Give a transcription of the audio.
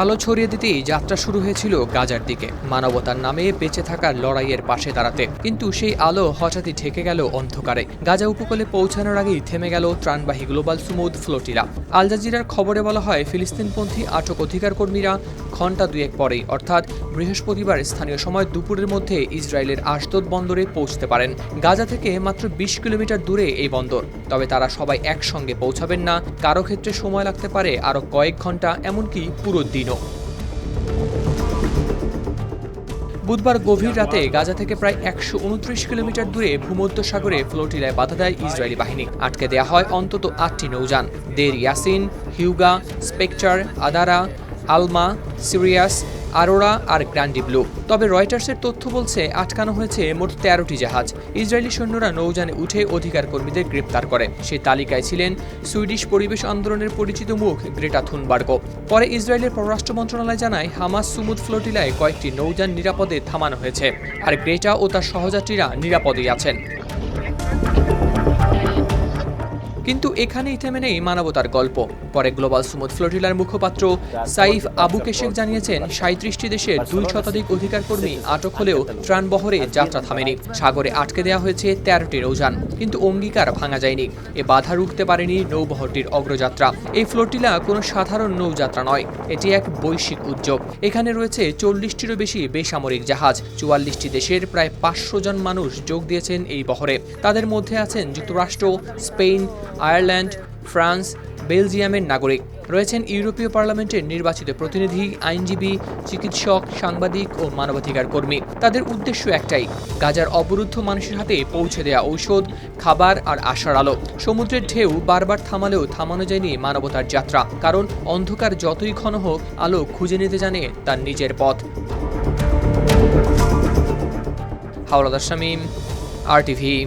আলো ছড়িয়ে দিতেই যাত্রা শুরু হয়েছিল গাজার দিকে। মানবতার নামে বেঁচে থাকার লড়াইয়ের পাশে দাঁড়াতে। কিন্তু সেই আলো হঠাৎই ঠেকে গেল অন্ধকারে। গাজা উপকূলে পৌঁছানোর আগেই থেমে গেল ত্রাণবাহী গ্লোবাল সুমুদ ফ্লোটিরা। আল জাজিরার খবরে বলা হয়, ফিলিস্তিনপন্থী আটক অধিকার কর্মীরা ঘণ্টা দুয়েক পরেই, অর্থাৎ বৃহস্পতিবার স্থানীয় সময় দুপুরের মধ্যে ইসরায়েলের আশদোদ বন্দরে পৌঁছতে পারেন। গাজা থেকে মাত্র বিশ কিলোমিটার দূরে এই বন্দর। তবে তারা সবাই একসঙ্গে পৌঁছাবেন না। কারও ক্ষেত্রে সময় লাগতে পারে আরও কয়েক ঘণ্টা এমনকি পুরো দিনও বুধবার গভীর রাতে গাজা থেকে প্রায় একশো উনত্রিশ কিলোমিটার দূরে ভূমধ্য সাগরে ফ্লোটিলায় বাধা দেয় ইসরায়েলি বাহিনী। আটকে দেয়া হয় অন্তত আটটি নৌযান। দের Yasin, Hyuga, Spectre, Adara, Alma, Sirius Aurora আর গ্র্যান্ডি ব্লু। তবে রয়টার্সের তথ্য বলছে, আটকানো হয়েছে মোট তেরোটি জাহাজ। ইসরায়েলি সৈন্যরা নৌযানে উঠে অধিকার কর্মীদের গ্রেপ্তার করে। সেই তালিকায় ছিলেন সুইডিশ পরিবেশ আন্দোলনের পরিচিত মুখ গ্রেটা থুনবার্গ। পরে ইসরায়েলের পররাষ্ট্র মন্ত্রণালয় জানায়, হামাস সুমুদ ফ্লোটিলায় কয়েকটি নৌযান নিরাপদে থামানো হয়েছে। আর গ্রেটা ও তার সহযাত্রীরা নিরাপদেই আছেন। কিন্তু এখানেই থেমে নেই মানবতার গল্প। পরে গ্লোবাল সুমুদ ফ্লোটিলার মুখপাত্র সাইফ আবু কেশেক জানিয়েছেন সাঁত্রিশটি দেশের দুই শতাধিক অধিকার কর্মী আটক হলেও ত্রাণবহরে যাত্রা থামেনি। সাগরে আটকে দেওয়া হয়েছে তেরোটি নৌযান, কিন্তু অঙ্গীকার ভাঙা যায়নি। এ বাধা রুখতে পারেনি নৌবহরটির অগ্রযাত্রা। এই ফ্লোটিলা কোনো সাধারণ নৌযাত্রা নয়, এটি এক বৈশ্বিক উদ্যোগ। এখানে রয়েছে চল্লিশটিরও বেশি বেসামরিক জাহাজ। চুয়াল্লিশটি দেশের প্রায় পাঁচশো জন মানুষ যোগ দিয়েছেন এই বহরে। তাদের মধ্যে আছেন যুক্তরাষ্ট্র, স্পেন আয়ারল্যান্ড, ফ্রান্স, বেলজিয়ামের নাগরিক। রয়েছেন ইউরোপীয় পার্লামেন্টের নির্বাচিত প্রতিনিধি, আইনজীবী, চিকিৎসক, সাংবাদিক ও মানবাধিকার কর্মী। তাদের উদ্দেশ্য একটাই, গাজার অবরুদ্ধ মানুষের হাতে পৌঁছে দেয়া ঔষধ, খাবার আর আশার আলো। সমুদ্রের ঢেউ বারবার থামালেও থামানো যায়নি মানবতার যাত্রা। কারণ অন্ধকার যতই ঘন হোক, আলো খুঁজে নিতে জানে তার নিজের পথ। হাওলাদার শামীম, আর টিভি